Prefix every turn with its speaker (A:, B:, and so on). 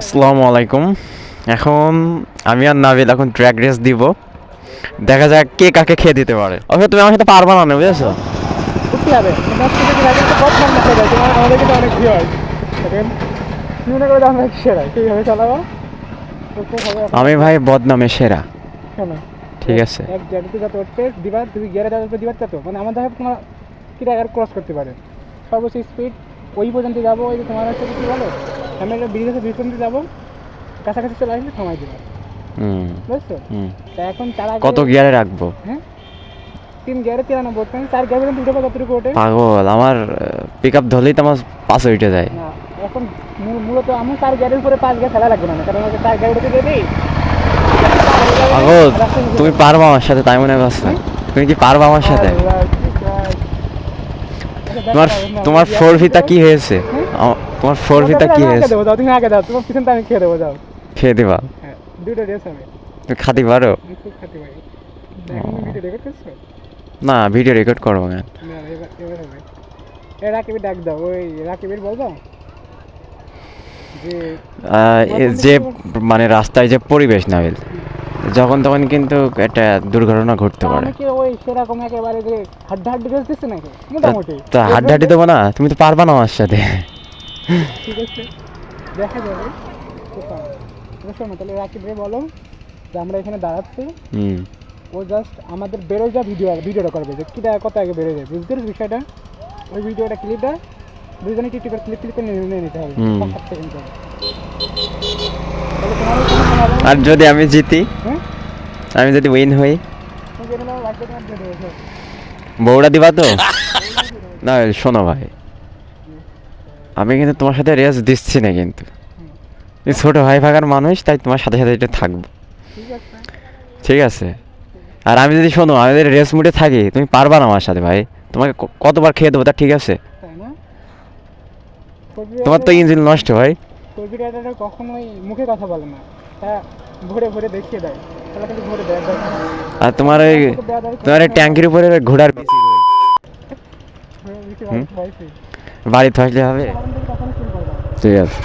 A: আসসালামু আলাইকুম। এখন আমি আর নাবিল এখন ট্র্যাক রেস দিব। দেখা যাক কে কাকে খেয়ে দিতে পারে। অবশ্য তুমি আমার সাথে পারবা না বুঝেছ?
B: তো।
A: আমি ভাই বদনামে সেরা। ঠিক আছে।
B: এক জায়গাতে যত স্পেস দিবা তুমি গিয়ারে যাবে দিবার তত। মানে আমার দেখা তোমার কি ক্রস করতে পারে। সর্বোচ্চ স্পিড ওই পর্যন্ত যাব ওই তোমার হচ্ছে কি বলো? আমি একটা ব্রিজ আছে ব্রিজ যাব কাছাকাছি চলে আসলে সময় দিবা।
A: হুম।
B: বুঝছ? তা এখন তার আগে
A: কত গিয়ারে রাখব?
B: হ্যাঁ? তিন গিয়ারে তিরানব্বই তুমি চার গিয়ার পর্যন্ত উঠে যতটুকু ওঠে।
A: পাগল আমার পিক আপ ধরলেই তো আমার পাশে উঠে যায়।
B: না এখন মূলত আমি চার গিয়ারের উপরে পাঁচ গাড়ি ফেলা লাগবে না কারণ আমাকে চার গাড়ি উঠে দিই
A: পাগল তুমি পারবা আমার সাথে তাই মনে করছ? তুমি কি পারবা আমার সাথে? তোমার তোমার ফোর ভিতা কি হয়েছে? তোমার ফোর কি হয়েছে?
B: দেবো যাও তুমি আগে দাও তোমার পিছনটা আমি খেয়ে দেবো যাও।
A: খেয়ে দিবা?
B: হ্যাঁ দুটো রেস হবে।
A: তুমি খাতে পারো?
B: খাতে পারি। ভিডিও রেকর্ড করছ?
A: না ভিডিও রেকর্ড করব না।
B: না রাকিবের ডাক দাও ওই রাকিবের বল দাও। যে
A: মানে রাস্তায় যে পরিবেশ নাবিল যখন তখন কিন্তু একটা দুর্ঘটনা ঘটতে পারে।
B: ওই সেরকম একেবারে যে হাড্ডি নাকি? মোটামুটি।
A: তো হাড্ডাহাড্ডি দেবো না তুমি তো পারবা না আমার সাথে।
B: ঠিক আছে? দেখা যাবে। শোনো তাহলে রাকিবরে বলো যে আমরা এখানে দাঁড়াচ্ছি। ও জাস্ট আমাদের বেরোয় যা ভিডিও ভিডিওটা করবে। যে কীটা কত আগে বেরোয় যায়। বুঝতে পারছিস বিষয়টা? ওই ভিডিওটা ক্লিপটা দুজনে কি টিপের ক্লিপ ক্লিপ করে নিয়ে নিয়ে নিতে হবে। সাত সেকেন্ড করে।
A: আর যদি আমি জিতি?
B: হ্যাঁ?
A: আমি যদি উইন হই। বউটা দিবা তো? না শোনো ভাই। আমি কিন্তু তোমার সাথে রেস দিচ্ছি না কিন্তু। তুমি ছোট ভাই ফাঁকার মানুষ তাই তোমার সাথে সাথে এটা থাকব।
B: ঠিক আছে?
A: আর আমি যদি শোনো আমি যদি রেস মুডে থাকি তুমি পারবা না আমার সাথে ভাই। তোমাকে কতবার খেয়ে দেবো তা ঠিক আছে? তোমার তো ইঞ্জিন নষ্ট ভাই।
B: কখনোই মুখে কথা বলে না। ভরে ভরে দেখিয়ে দেয়। তাহলে কিন্তু ভরে দেয় দেয়।
A: আর তোমার ওই তোমার এই ট্যাঙ্কির উপরে ঘোড়ার বাড়ি থাকলে হবে। ঠিক আছে